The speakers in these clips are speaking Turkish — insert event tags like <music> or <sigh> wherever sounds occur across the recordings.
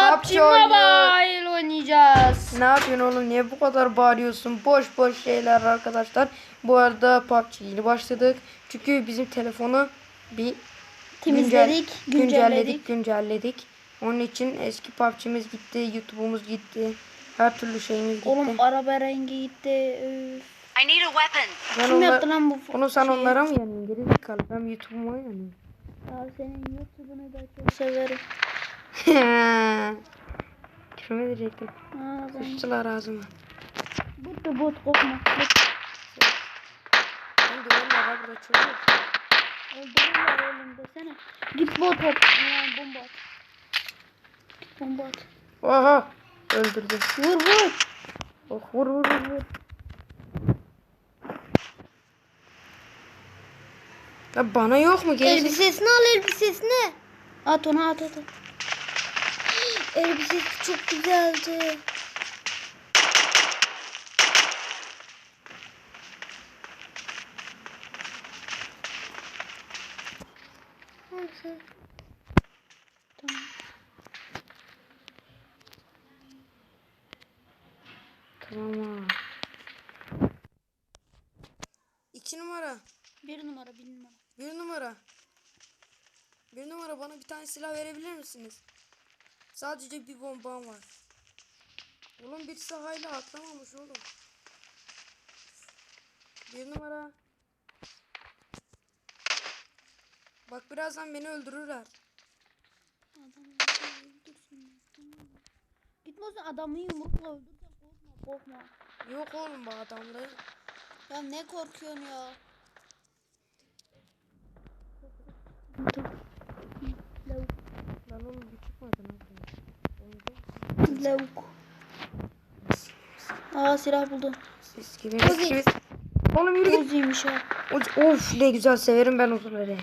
PUBG. Mobile oynayacağız. Ne yapıyorsun oğlum? Niye bu kadar bağırıyorsun? Boş boş şeyler arkadaşlar. Bu arada PUBG ile başladık. Çünkü bizim telefonu bir Temizledik, güncel- güncelledik. güncelledik, güncelledik. Onun için eski PUBG'miz gitti, YouTube'umuz gitti. Her türlü şeyimiz gitti. Oğlum araba rengi gitti. I need a weapon. ben Kim onlar- yaptı lan bu Onu sen şeyi? onlara mı yanıyorsun? Geri zekalı. Ben YouTube'uma yanıyorum. Ya senin YouTube'unu da çok severim. Ha, ben... Sıçtılar ağzıma. Bot da bot korkma. Bot. Ben döverler ha burada çocuk. Öldürürler oğlum desene. Git bot. Ha, bomba at. Git bomba at. Oha! Öldürdü. Vur vur. Oh, vur vur vur vur. Ya bana yok mu? Gerisi... Elbisesini al elbisesini. At onu at at. at. Elbisesi çok güzeldi. Neyse. Tamam. Tamam. İki numara. Bir numara bir numara. Bir numara. Bir numara bana bir tane silah verebilir misiniz? Sadece bir bombam var. Oğlum birisi hala atlamamış oğlum. Bir numara. Bak birazdan beni öldürürler. Adamı öldürsün. Tamam. Gitmesin adamı yumrukla öldürsen korkma korkma. Yok oğlum bu adamları. Ya ne korkuyorsun ya? Lan oğlum bir çıkmadı lan. Lavuk. Aa silah buldum. Siz gibi mis gibi. Oğlum yürü git. Uzuymuş ha. Of ne güzel severim ben uzunları.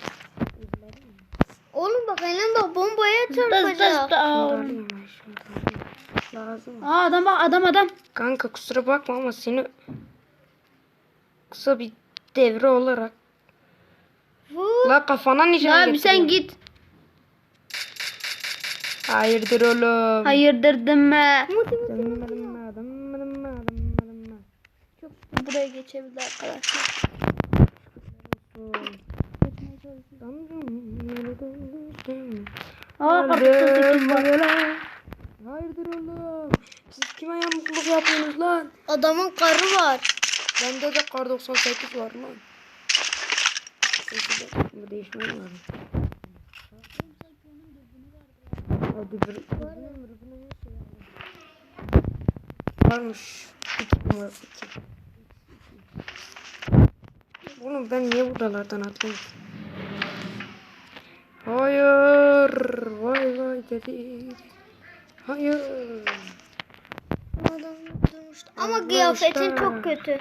Oğlum bak eline bak bombaya çarpacak. Alayım ben şundan. Lazım. Aa, adam bak adam adam. Kanka kusura bakma ama seni kısa bir devre olarak Vur. La kafana nişan Ya bir sen git. Hayırdır oğlum. Hayırdır deme. Dımma. Buraya geçebilir arkadaşlar. Aa var. Hayırdır oğlum. Siz kime yamukluk yapıyorsunuz lan? Adamın karı var. Bende de kar 98 var lan. Bu değişmeye var. Hadi bir Varmış. Oğlum ben niye buralardan atlıyorum? Hayır. Vay vay dedi. Hayır. Adam durmuştu. Ama kıyafetin çok kötü.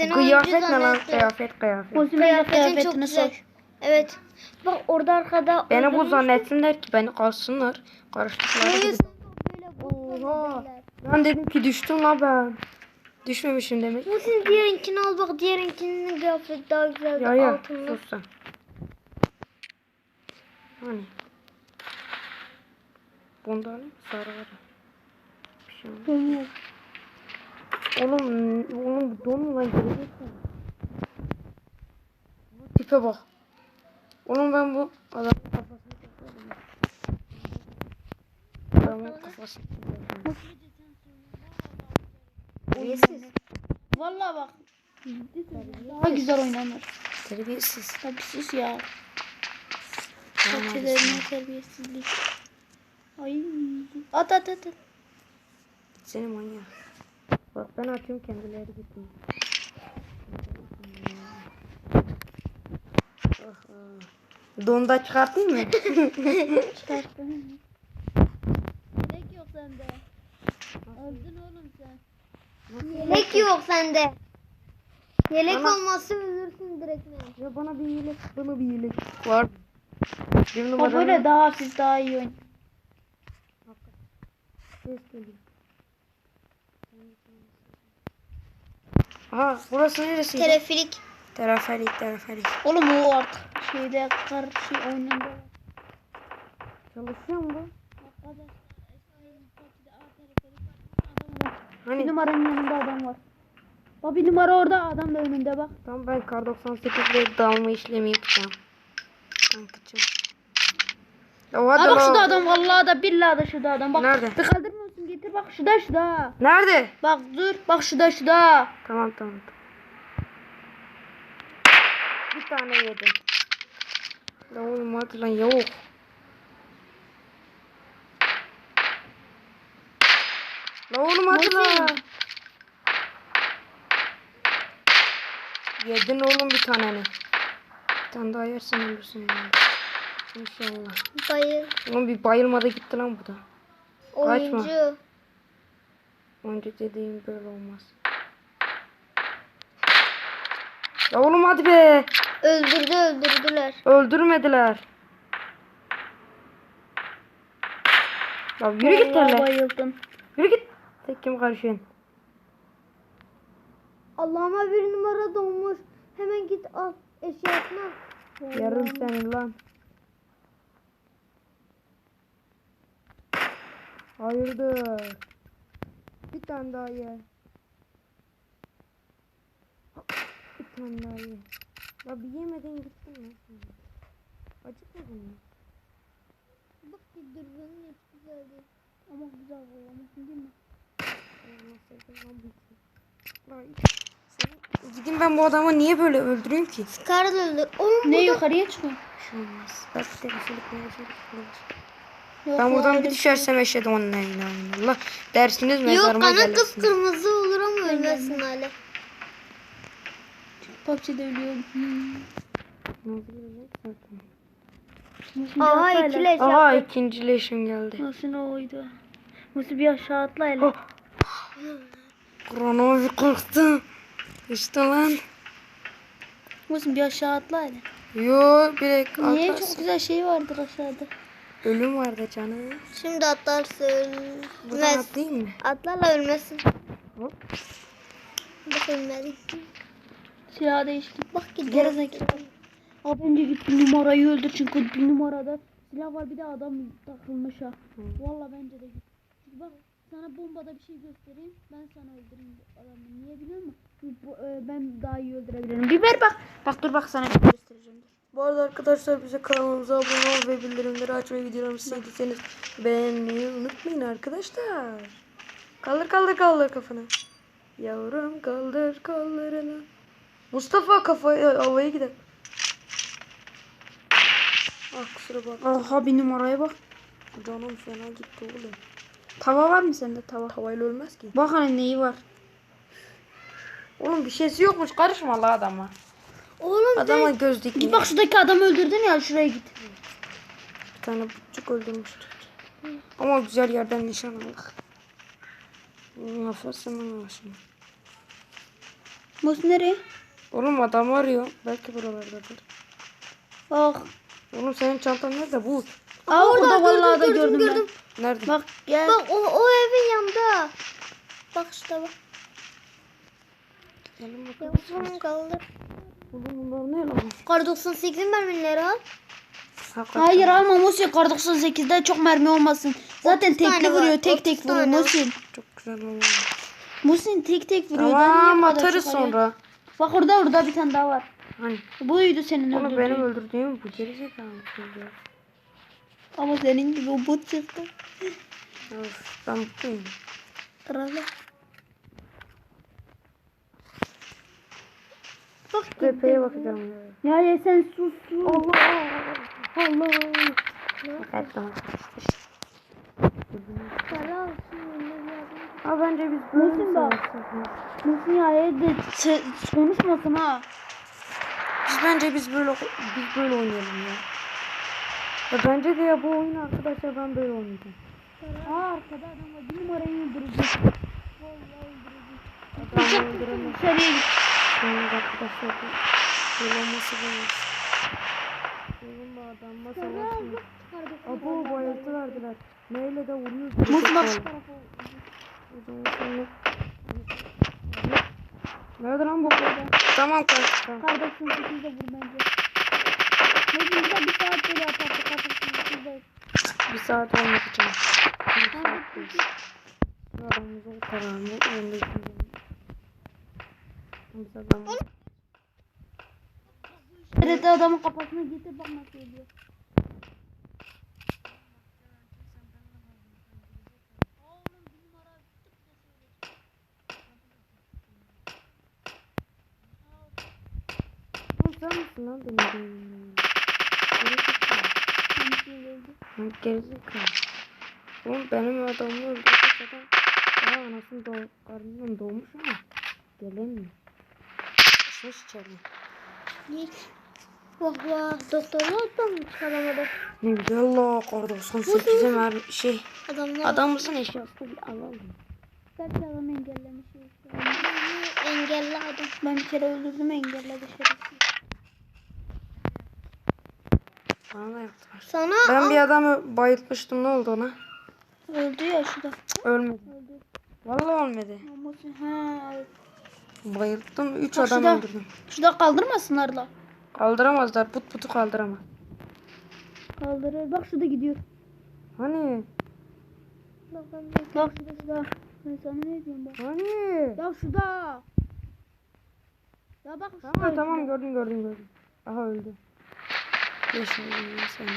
Oyuncu Kıyafet ne lan? Kıyafet kıyafet. Kıyafetin çok kıyafetini güzel. Evet. Bak orada arkada. Beni bu zannetsinler ki beni kalsınlar. Karıştıkları gibi. Oha. Ben dedim ki düştüm la ben. Düşmemişim demek. Muhsin diğerinkini al bak diğerinkinin kıyafeti daha güzel. Ya ya altınlı. sus sen. Hani. Bunda ne? Sarı var. Bir şey olmaz. Oğlum, oğlum bu don mu lan? Tipe bak. Oğlum ben bu adamın kafasını keserim. Adamın kafasını keserim. Terbiyesiz. Vallahi bak. Daha güzel oynanır. Terbiyesiz. Sus ya. Kaçılarına terbiyesizlik. Ay. At at at. at. Seni manyak. Bak ben atıyorum kendileri gitmiyor. Donda çıkartayım mı? <laughs> Çıkarttın. Yelek yok sende. Öldün oğlum sen. Yelek yok sende. Yelek Bana- olmazsa ölürsün direkt. ya bana bir iyilik, bana bir iyilik var. Bir O numara böyle daha hafif daha iyi oyun. Ses geliyor. Aha burası neresi? Teleferik. Teraferik, teraferik. Oğlum o artık şeyde karşı oyununda. Çalışıyor mu bu? Hani? Bir numaranın yanında adam var. Bak bir numara orada adam da önünde bak. Tamam ben kar 98 ile dalma işlemi yapacağım. Kankacığım. Ya o Aa, adam bak o- şurada adam vallahi da billahi da şurada adam. Bak. Nerede? Bir kaldırmıyorsun getir bak şurada şurada. Nerede? Bak dur bak şurada şurada. Tamam tamam. Bir tane yedim. Ya oğlum hadi lan yok. La oğlum hadi lan. Yedin oğlum bir taneni. Bir tane daha yersen ölürsün yani. İnşallah. Bayıl. Oğlum bir bayılmada gitti lan bu da. Kaçma. Oyuncu. Dediğim böyle olmaz. Ya oğlum hadi be. Öldürdü öldürdüler. Öldürmediler. Ya yürü git Vallahi hele. Yürü git. Tek kim karışıyorsun? Allah'ıma bir numara dolmuş. Hemen git al eşyasını al. Yarım senin lan. Hayırdır? Bir tane daha ye. Ye. Ya bir yemeden gittin mi? Acıkmadın mı? Bak bir dürbünün hepsi güzeldi. Ama güzel boyamışsın değil mi? Gidin ben bu adamı niye böyle öldüreyim ki? Da öldür. Oğlum Ne yukarıya çıkıyor? Bir şey de bir şeylik olur. Yok, Ben buradan bir şey düşersem eşhedü en la ilahe illallah. Dersiniz Yok mezarıma ana gelirsin. kıpkırmızı olur ama ölmesin hala. PUBG'de ölüyorum. Hmm. Aha bir hele. ikileş Aha ikinci leşim geldi. Musi ne oydu? Musi bir aşağı atla hele. Oh. Kur'an'a bir korktum. İşte lan. Musi bir aşağı atla hele. Yo Niye atlarsın. çok güzel şey vardır aşağıda. Ölüm vardı canım. Şimdi atlarsın. Buradan atlayayım mı? Atlarla ölmesin. Hop. Bak ölmedi. Silah değiştir. Bak gidiyor. Gerizekalı. Abi önce git bir numarayı öldür çünkü bir numarada silah var bir de adam takılmış ha. Valla bence de git. Bak sana bombada bir şey göstereyim ben sana öldüreyim bu adamı. Niye biliyor musun? Bu, e, ben daha iyi öldürebilirim. Biber bak. Bak dur bak sana bir göstereceğim. Dur. Bu arada arkadaşlar bize kanalımıza abone ol ve bildirimleri açmayı videolarımızı sevdiyseniz beğenmeyi unutmayın arkadaşlar. Kaldır kaldır kaldır kafanı. Yavrum kaldır kollarını. Mustafa kafaya havaya gider. Ah kusura bak. Aha bir numaraya bak. Canım fena gitti oğlum. Tava var mı sende tava? Havayla ölmez ki. Bak hani neyi var. Oğlum bir şeysi yokmuş karışma la adama. Oğlum Adama göz Git dikmiyor. bak şuradaki adamı öldürdün ya şuraya git. Bir tane buçuk öldürmüştük. Ama güzel yerden nişan aldık. Nefesimi alsın. Musi nereye? Oğlum adam arıyor. Belki buralardadır. Bak. Oğlum senin çantan nerede? Bu. Aa orada vallahi da gördüm, gördüm, gördüm. ben. Nerede? Bak gel. Bak o, o evin yanında. Bak işte bak. Gelin bakalım. Yavrum kaldır. Oğlum bunlar ne lan? Kar 98'in mermileri al. Hakikaten. Hayır alma Musi kar 98'de çok mermi olmasın. Zaten 30 tane tekli var, vuruyor tek 30 tek vuruyor tane var. Musi. Çok güzel oldu. Musi tek tek vuruyor. Tamam atarız çok arıyor? Bak orada orada bir tane daha var. Hani? Buydu senin Onu öldürdüğün. benim öldürdüğüm bu gerizekalı çocuğu. Ama senin gibi bot çıktı. Of ben mutluyum. Kralı. Bak Tepeye bakacağım. Ya ya sen sus sus. Allah. Allah. Tamam. para al. Ha bence biz Muhsin bak. Musi ya de ç- konuşmasın ha. Biz bence biz böyle biz böyle oynayalım ya. Ya bence de ya bu oyun arkadaşlar ben böyle oynayacağım. Aa arkada adam var. Bir numarayı öldürecek. Adamı öldüremez. İçeriye git. Yalnız arkadaşlar olması lazım. Oğlum bu adamla savaşmıyor. Abo bayıltı verdiler. Neyle de vuruyor. Musi Nerede lan bu? Tamam kanka. Kardeşim siz de vur bence. Güzel bir saat böyle yapardı kardeşim siz de. Bir saat olmak için. Bir saat değil. Adamımızın kararını önünde düşünüyorum. Biz adamı Evet adamın kafasına getir bak nasıl ölüyor. Sen misin lan beni? Gerizekalı. Oğlum benim adamı öldürecek adam daha anasının doğ karnından doğmuş ama gelemiyor. Ses içeri. Vah vah doktorlar da mı çıkaramadı? Ne güzel la kar 98'e mer şey Adamlar adamımızın eşyasını bir alalım. Gerçi adam engellemiş. engelli adam. Ben bir kere öldürdüm engelledi şerefsiz. Bana da yaptılar. Sana Ben bir adamı bayıltmıştım ne oldu ona? Öldü ya şurada. Ölmedi. Öldü. Vallahi ölmedi. Ama sen- Ha. Bayılttım 3 Bak adam şurada. öldürdüm. Şurada kaldırmasınlar la. Kaldıramazlar put putu kaldıramaz. Kaldırır. Bak şurada gidiyor. Hani? Bak şurada şurada. Ben sana ne diyorum bak. Hani? Ya şurada. Ya bak şurada. Tamam tamam gördüm gördüm gördüm. Aha öldü. Yaşadım ya sen de.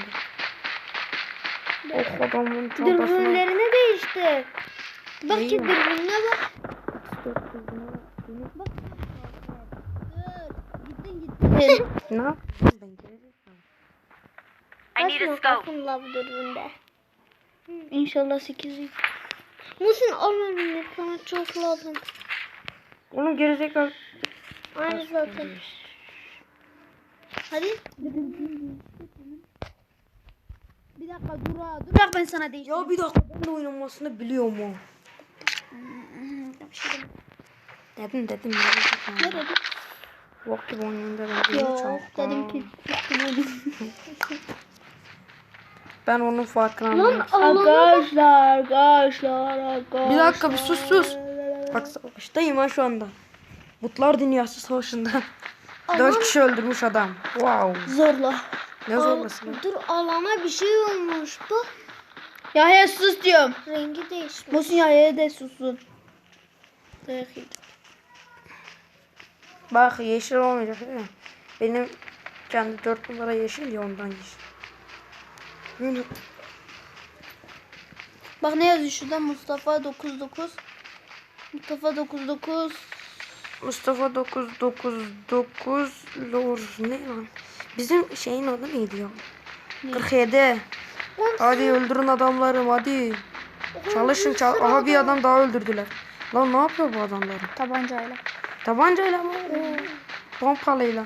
Oh adamın çantasına. dürbünlerini değişti. Bak ki dürbününe bak. Dur. Gittin gittin. Ne yapıyorsun ben gerizekalı. Kaç noktasın la bu dürbünde? İnşallah 8 Musun olmadı sana çok lazım. Oğlum gerizekalı. Aynı zaten. Hadi. Bir dakika dur ha. Dur bak ben sana değiştireyim. Ya bir dakika ben de oynamasını biliyorum o. Dedim dedim. Ne dedin? Bok gibi oynuyordu ben. Yok Çok- dedim ki. <laughs> Ben onun farkına Lan. Arkadaşlar arkadaşlar arkadaşlar. Bir dakika bir sus sus. Bak savaştayım ha şu anda. Butlar Dünyası Savaşı'nda. <laughs> Dört kişi öldürmüş adam. Wow. Zorla. Ne zorlasın. lan. Dur alana bir şey olmuş. Bak Ya he sus diyorum. rengi değişmiş. Musun ya he de susun. Dayak. Bak yeşil olmayacak değil mi? Benim kendi dört numara yeşil ya ondan yeşil. Yürü. Bak ne yazıyor şurada Mustafa 99. Mustafa 99. Mustafa 999 Lor ne lan? Bizim şeyin adı neydi ya? 47. Hadi öldürün adamlarım hadi. Çalışın çal. Aha bir adam daha öldürdüler. Lan ne yapıyor bu adamlar? Tabancayla. Tabancayla mı? Pompalıyla.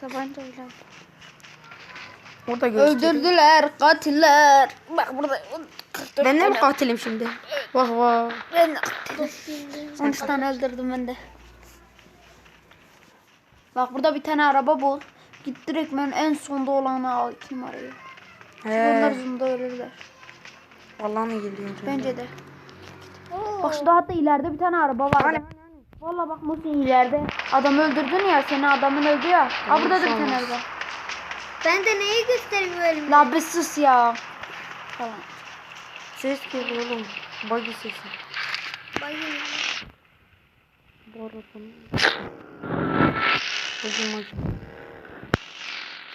Tabancayla. Orada. Öldürdüler katiller. Bak burada. Ben de mi katilim şimdi? Vah vah. Ben de katilim. 13 tane öldürdüm ben de. Bak burada bir tane araba bul. Git direkt ben en sonda olanı al 2 numarayı. Bunlar zımda ölürler. Vallahi mı geliyor? Bence de. Bak şurada hatta ileride bir tane araba var. Hani? Valla bak Musin ileride. Adam öldürdün ya senin adamın öldü ya. Aa burada da bir tane araba. Ben de neyi elimde? La bir sus ya. Falan. Ses geliyor oğlum. Buggy sesi. Bayım. Bu arabanın. Buggy.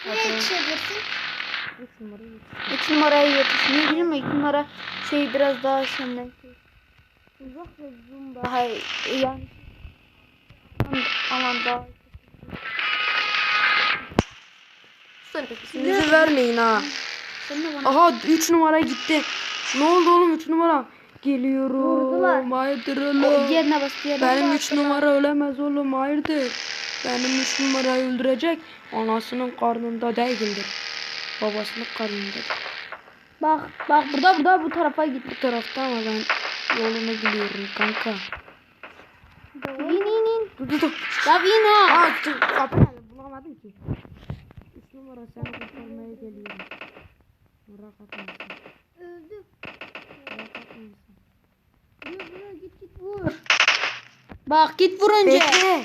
Ne yetişebilirsin? Üç numara yetiş. 2 numaraya yetiş. Niye bileyim mi? 2 numara şey biraz daha senden. Uzak ve zoom daha yani. Aman daha. İsminizi vermeyin ha. Aha 3 numara gitti. Ne oldu oğlum 3 numara? Geliyorum. Vurdular. Hayırdır O oğlum. Diğerine bas diğerine. Benim 3 numara ölemez oğlum hayırdır. Benim 3 numarayı öldürecek. Anasının karnında değildir. Babasının karnında. Bak bak burada burada bu tarafa git. Bu tarafta ama ben yolunu biliyorum kanka. İn in in. Dur dur dur. Ya in ha. Aa dur kapı bulamadım ki. 3 numara seni kurtarmaya geliyorum. Merak etme. Öldü. Merak etme. git git vur. Bak git vur önce. Bekle.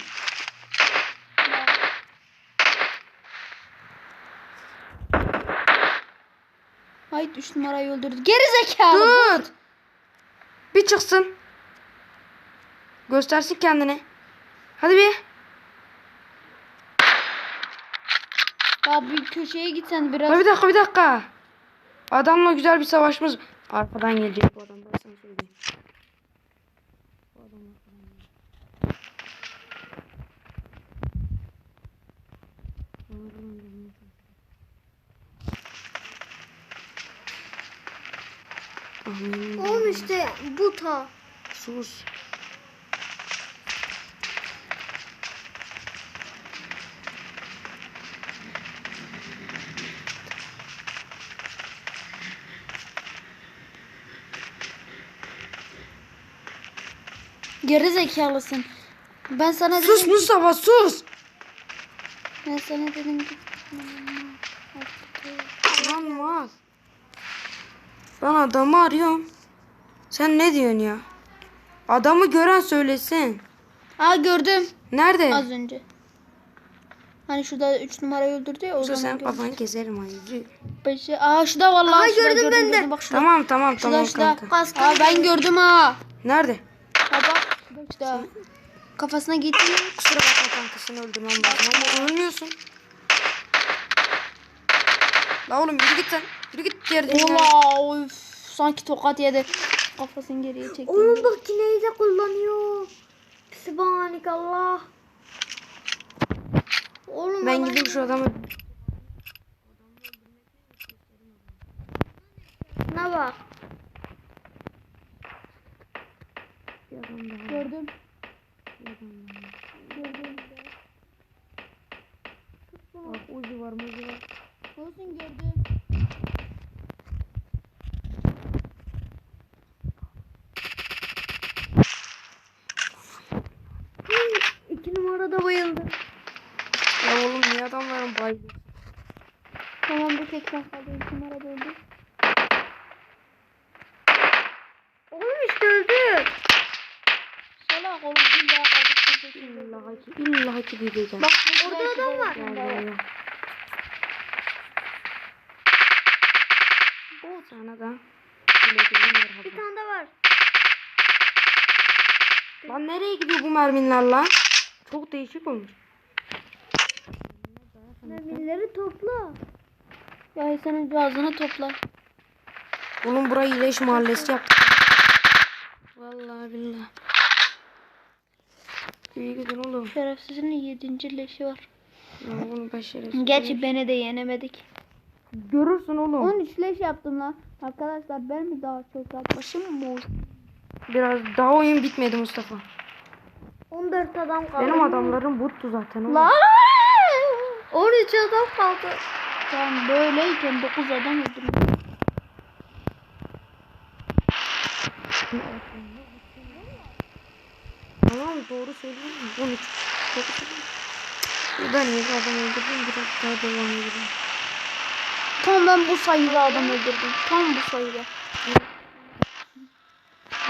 Hayır 3 numarayı öldürdü. Geri zekalı. Dur. Bir çıksın. Göstersin kendini. Hadi bir. Ya bir köşeye gitsen biraz. Ha, bir dakika bir dakika. Adamla güzel bir savaşımız. Arkadan gelecek bu adam ben sana söyleyeyim. Bu adam arkadan gelecek çalışıyor. Amin. Oğlum işte bu ta. Sus. Geri zekalısın. Ben sana Sus dedim. Mustafa sus. Ben sana dedim ki. Lan mal. Ben adamı arıyorum. Sen ne diyorsun ya? Adamı gören söylesin. Aa gördüm Nerede? az önce. Hani şurada 3 numarayı öldürdü ya o Yoksa zaman sen gördüm. kafanı keserim ayıcı. Başı. Aa şurada vallahi Aha, şurada gördüm ben de. Bak şurada. Tamam tamam Şurada tamam şurada. kanka. Aa ben gördüm ha. Nerede? Ha bak şurada. Kafasına gitti. Kusura bakma kankasını öldürmem lazım ama ölmüyorsun. La oğlum yürü git sen. Yürü git diğer dünyaya. Ola of. Sanki tokat yedi. Kafasını geriye çekti. Oğlum bak cineyi de kullanıyor. Sübhanik Allah. Oğlum Ben gideyim şu adamı. Ne bak. Daha. Gördüm. Bak ucu var mucu var. Olsun gördüm. İki numarada bayıldı. Ya oğlum niye adamların baydı? Tamam bu tek. İki numara öldü. Oğlum işte öldü. Salak oğlum illa kaldık. İlla ki illa ki diyeceğim. Bak Orada adam var. Ya, ya. Bu sana da. Bir tane de var. Lan nereye gidiyor bu merminler lan? Çok değişik olmuş. Mermileri topla. Ya sen önce ağzını topla. Oğlum burayı iyileş mahallesi yaptık. Vallahi billahi. İyi gidin oğlum. Şerefsizin yedinci leşi var. Ya oğlum ben şerefsiz. Gerçi beni de yenemedik. Görürsün oğlum. 13 leş yaptım lan. Arkadaşlar ben mi daha çok yapmışım mı? Biraz daha oyun bitmedi Mustafa. 14 adam kaldı. Benim adamlarım buttu zaten oğlum. Lan! 13 adam kaldı. Tamam böyleyken 9 adam öldürdüm. Tamam doğru söylüyorsun. 13. Çok Ben iyi adam öldürdüm biraz daha devam edelim. Tam ben bu sayıda adam öldürdüm. Tam bu sayıda.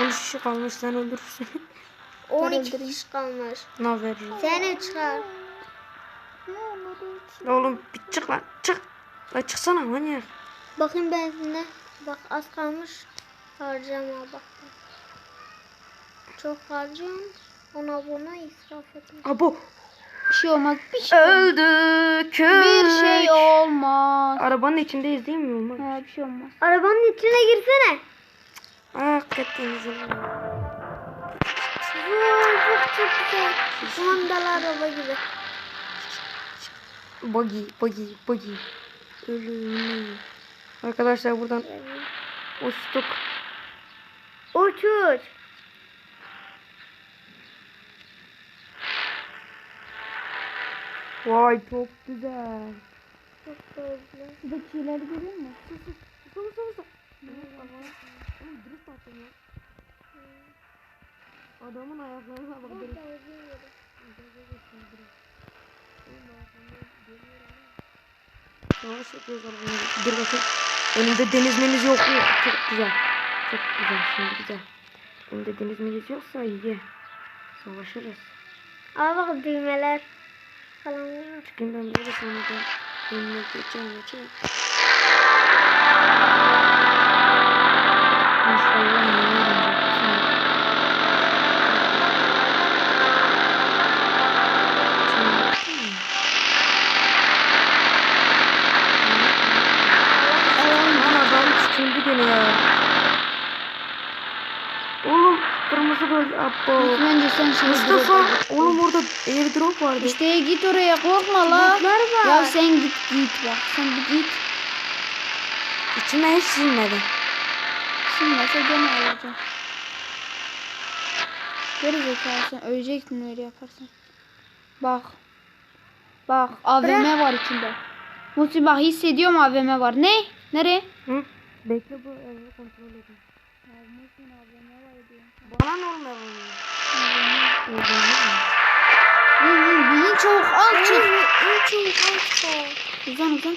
13 kişi kalmış sen öldürürsün. <laughs> 12 öldüreyim. kişi kalmış. ne veririm? Seni çıkar. Oğlum bir çık lan çık. La çıksana manyak. Bakayım benzinle. Bak az kalmış. Harcama bak. Çok harcıyorum. Ona buna israf etme. Abo. Bir şey olmaz. Bir şey olmaz. Öldü köy. Bir şey olmaz. Arabanın içindeyiz değil mi Umar? Ha, bir şey olmaz. Arabanın içine girsene. Hakikaten güzel. Vay çok güzel. Kumandalı araba gibi. Buggy, buggy, buggy. Arkadaşlar buradan uçtuk. Uç uç. Vay çok güzel. Çok güzel. Şuradaki şeyleri görüyor musun? Sola sola sola. Oğlum drift attım ya. Adamın ayaklarına bak. drift. Yavaş yapıyoruz arabayı. Dur bakayım. Önümde deniz meniz yok mu? Çok güzel. Çok güzel şimdi güzel. Önümde deniz meniz yoksa iyi. Savaşırız. Al bak düğmeler falan var. Çıkayım ben böyle sonra da önüne geçeceğim geçeceğim. İnşallah neler olacak. Gol. Abo. Bence sen şey Mustafa oğlum orada airdrop vardı. İşte git oraya korkma la. Botlar var. Ya sen git git bak. Sen bir git. İçime hiç sinmedi. Sinmese gene alacağım. Geri zekalı sen öleceksin öyle yaparsan. Bak. Bak AVM var içinde. Musi bak hissediyorum AVM var. Ne? Nereye? Hı? Bekle bu kontrol edeyim. Musi AVM var diyor. Bana ne olmuyor? Vın vın bin çabuk al çık. Çok hasta. Uzan uzan.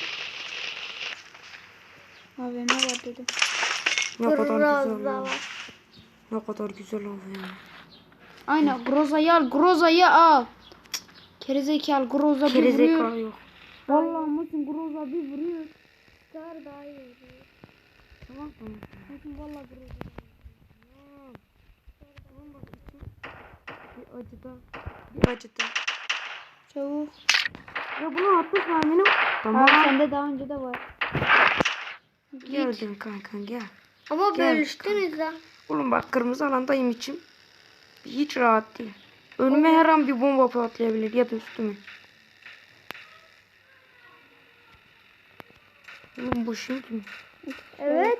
AVM var dedim. Ne kadar güzel. var. Ne kadar güzel oldu ya. Aynen Groza'yı al. Groza'yı al. Gerizekalı Groza bir vuruyor. Gerizekalı yok. Vallahi Musin Groza bir vuruyor. Star daha iyi oluyor. Tamam tamam. Musin vallahi Groza. Bir acıda. Bir acıda. Çabuk. Ya bunu atmış mermini. Tamam. Abi sende daha önce de var. Geldim kanka gel. Ama Gel bölüştünüz ha. Oğlum bak kırmızı alandayım içim. Hiç rahat değil. Önüme her an bir bomba patlayabilir ya da üstüme. Oğlum bu şey kim? Evet.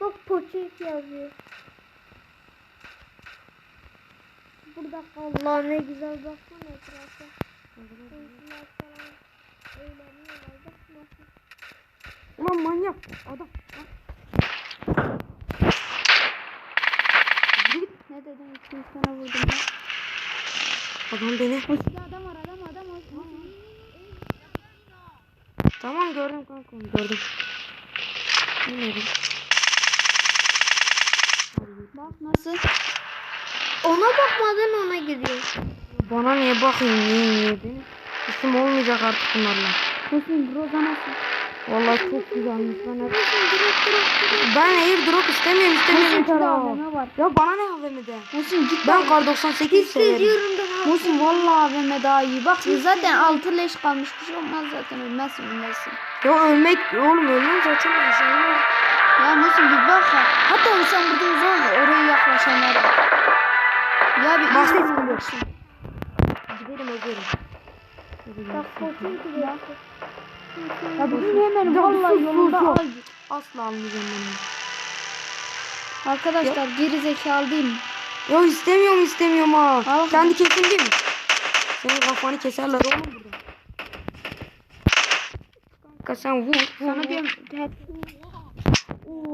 Bak poçink yazıyor. Burada Allah ne güzel baksana etrafa. Ulan manyak adam. Ne dedin? İki sana vurdum ben. Adam beni. Musi adam var adam adam var. Tamam gördüm kanka gördüm. Bilmiyorum. Bak nasıl? Ona bakmadan ona gidiyor. Bana niye bakayım niye niye benim isim olmayacak artık bunlarla. Musi Groza nasıl? Vallahi çok güzelmiş ben hep. Ben airdrop istemiyorum istemiyorum. Ha. AVM var. Ya bana ne AVM'de? Musi git Ben kar 98 severim. Hissediyorum da. Musi vallahi AVM daha iyi. Bak zaten altı leş kalmış. Bir şey olmaz zaten ölmezsin ölmezsin. Ya ölmek oğlum ölmem zaten ben. Ya Musi bir bak ha. Hatta sen burada uzan oraya yaklaşanlar var. Ya bir Bak, olursun. Gidelim öderim. Bak poçink gidiyor. Ya bugün hemen vallahi yolunda al. Asla almayacağım ben onu. Arkadaşlar geri zekalı değil mi? Ya istemiyorum istemiyorum ha. Al. Kendi kesin değil mi? Senin kafanı keserler oğlum burada. Kanka sen vur. Sana vur. diyorum hep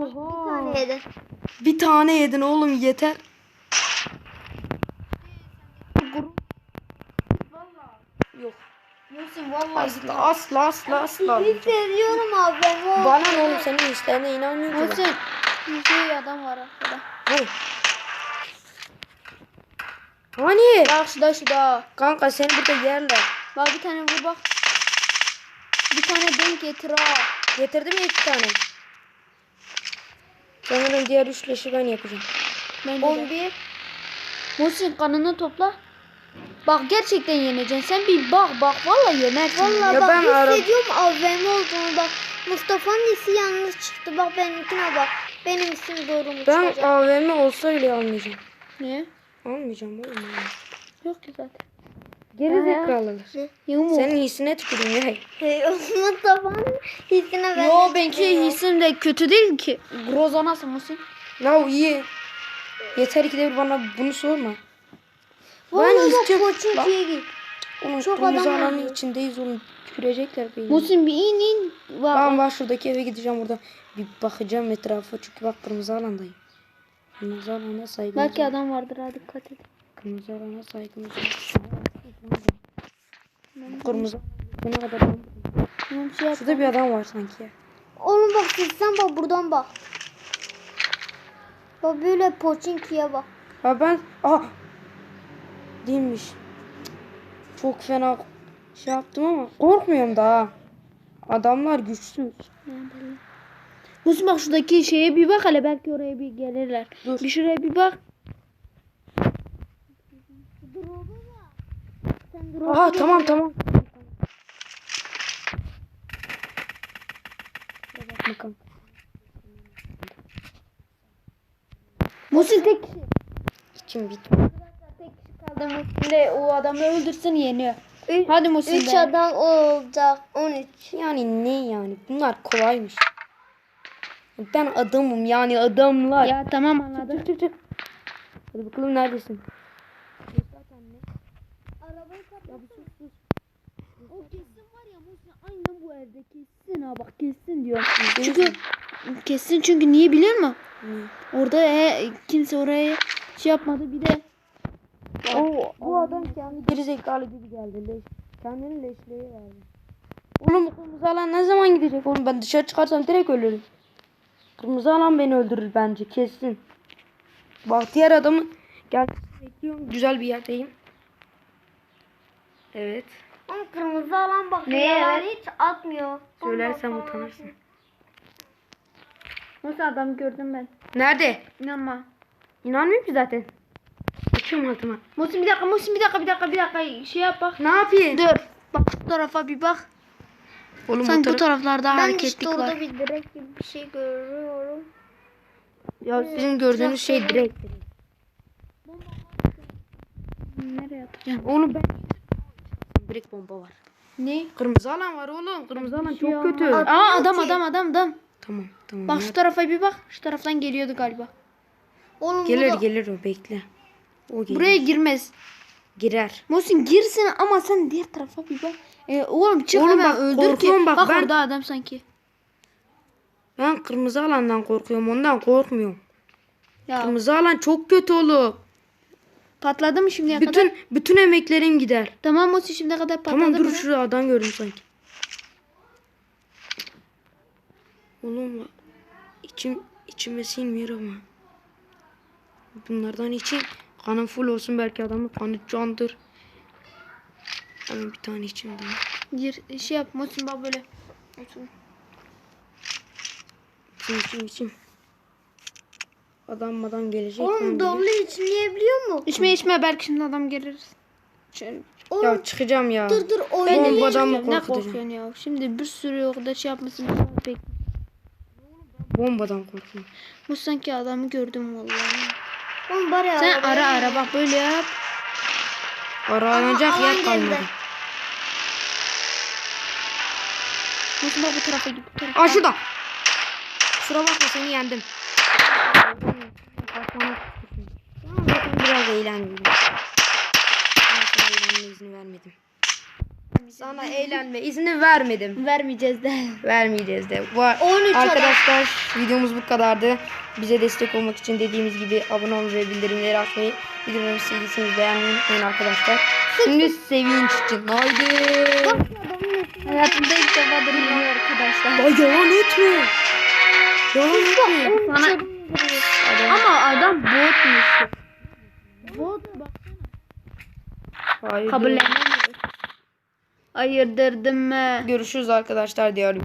Bir tane yedin. Bir tane yedin oğlum yeter. Yok. Musi vallahi. Asla asla asla asla. Hissediyorum abi ben. Bana ne oğlum senin hislerine inanmıyorum ben. bir şey adam var arkada. Hani? Hani? Bak şurada şurada. Kanka seni burada yerler. Bak bir tane vur bak. Bir tane denk getir ha. Getirdim ya iki tane. Sanırım diğer üç leşi ben yapacağım. Ben de. 11. Musi kanını topla. Bak gerçekten yeneceksin. Sen bir bak bak vallahi yenersin. Valla Ya bak ben hissediyorum AVM olduğunu bak. Mustafa'nın isi yanlış çıktı. Bak benimkine bak. Benim isim doğru mu Ben çıkacak? AVM olsa öyle almayacağım. Ne? Almayacağım oğlum. Yok ki zaten. Geri zekalılar. Senin iyisine tüküreyim ya. Hey, Mustafa'nın hissine ben Yo çıkıyorum. hissim de kötü değil ki. Groza nasıl Musi? Ya iyi. Yeter ki de bir bana bunu sorma. Vallahi bak istiyorum. Koçinki'ye git. Çok adam alanın var. içindeyiz oğlum. Tükürecekler beni. Musi bir in in. Bak. Ben şuradaki eve gideceğim burada. Bir bakacağım etrafa çünkü bak kırmızı alandayım. Kırmızı alana saygımız Belki var. adam vardır ha dikkat et. Kırmızı alana saygımız var. Kırmızı ne kadar Tamam şey. Şurada bir adam var sanki. Oğlum bak sen bak buradan bak. Bak böyle Poçinki'ye bak. Ha ben aha değilmiş. Çok fena şey yaptım ama korkmuyorum daha. Adamlar güçsüz. Musi bak şuradaki şeye bir bak hele belki oraya bir gelirler. Dur. Bir şuraya bir bak. Aha tamam tamam. Bakalım. Musi tek için bitmiyor. Kaldı Muhsin de o adamı öldürsün yeniyor. Hadi Muhsin 3 be. adam olacak 13. Yani ne yani? Bunlar kolaymış. Ben adamım yani adamlar. Ya tamam anladım. Çık çık çık. Hadi bakalım neredesin? Arabayı kapat. O kesin var ya Muhsin aynen bu evde kesin ha bak kesin diyor. Çünkü kesin çünkü niye biliyor musun? Orada e, kimse oraya şey yapmadı bir de O, bu adam kendi gerizekalı gibi geldi. Leş. Kendini leşliğe verdi. Oğlum kırmızı alan ne zaman gidecek? Oğlum ben dışarı çıkarsam direkt ölürüm. Kırmızı alan beni öldürür bence kesin. Bahtiyar adamı gel bekliyorum. Güzel bir yerdeyim. Evet. Ama kırmızı alan bak. Ne evet? hiç atmıyor. Söylersem utanırsın. Nasıl adamı gördüm ben. Nerede? İnanma. İnanmıyorum ki zaten. Açıyorum altıma. Muhsin bir dakika Muhsin bir dakika bir dakika bir dakika şey yap bak. Ne yapayım? Dur. Bak bu tarafa bir bak. Oğlum Sanki bu bu taraf... taraflarda Ben hareketlik işte orada var. bir direk gibi bir şey görüyorum. Ya sizin gördüğünüz şey direkt. Nereye atacağım? Onu ben... Direkt bomba var. Ne? Kırmızı alan var oğlum. Kırmızı alan çok kötü. Aa adam adam adam adam. Tamam tamam. Bak şu tarafa bir bak. Şu taraftan geliyordu galiba. Oğlum Gelir burada- gelir o bekle. O gelir. Buraya girmez. girer. Muhsin girsin ama sen diğer tarafa bir bak. E, oğlum çık Oğlum hemen öldür ki. Bak, bak, ben- orada adam sanki. Ben kırmızı alandan korkuyorum. Ondan korkmuyorum. Ya Kırmızı alan çok kötü oğlum. patladı mı şimdiye kadar? Bütün bütün emeklerim gider. Tamam Muhsin şimdiye kadar patladı Tamam dur şurada adam gördüm sanki. Oğlum içim içime sinmiyor ama. Bunlardan için kanım full olsun belki adamın kanı candır. Hemen bir tane içim daha. Gir şey yap Muhsin bak böyle. Otur. İçim içim içim. Adam adam gelecek. Oğlum dolu içmeyebiliyor mu? İçme içme belki şimdi adam gelir. Oğlum Ya çıkacağım ya. dur dur oyunu Bombadan mı Ne korkuyorsun ya? Şimdi bir sürü orada şey yapmasın. Pek. Bombadan korkuyorum. Bu sanki adamı gördüm vallahi. Oğlum bari Sen ara ara bak böyle yap. Aranacak yer kalmadı. Muhsin bak bu tarafa git bu tarafa. Aa şurada. Kusura bakma seni yendim. Biraz eğlendim. Sana eğlenme izni vermedim. Sana eğlenme izni vermedim. Vermeyeceğiz de. Vermeyeceğiz de. Var. 13 Arkadaşlar videomuz bu kadardı. Bize destek olmak için dediğimiz gibi abone olmayı ve bildirimleri açmayı, videolarımızı sevdiyseniz beğenmeyi unutmayın arkadaşlar. Şimdi sevinç için. Haydi. Hayatımda ilk defa dinliyor arkadaşlar. Ya yalan etme. Yalan etme. Sana... Ama adam botmuş. Bot bak. Hayır. Kabullenemiyor. Hayırdır değil mi? Görüşürüz arkadaşlar diyorum.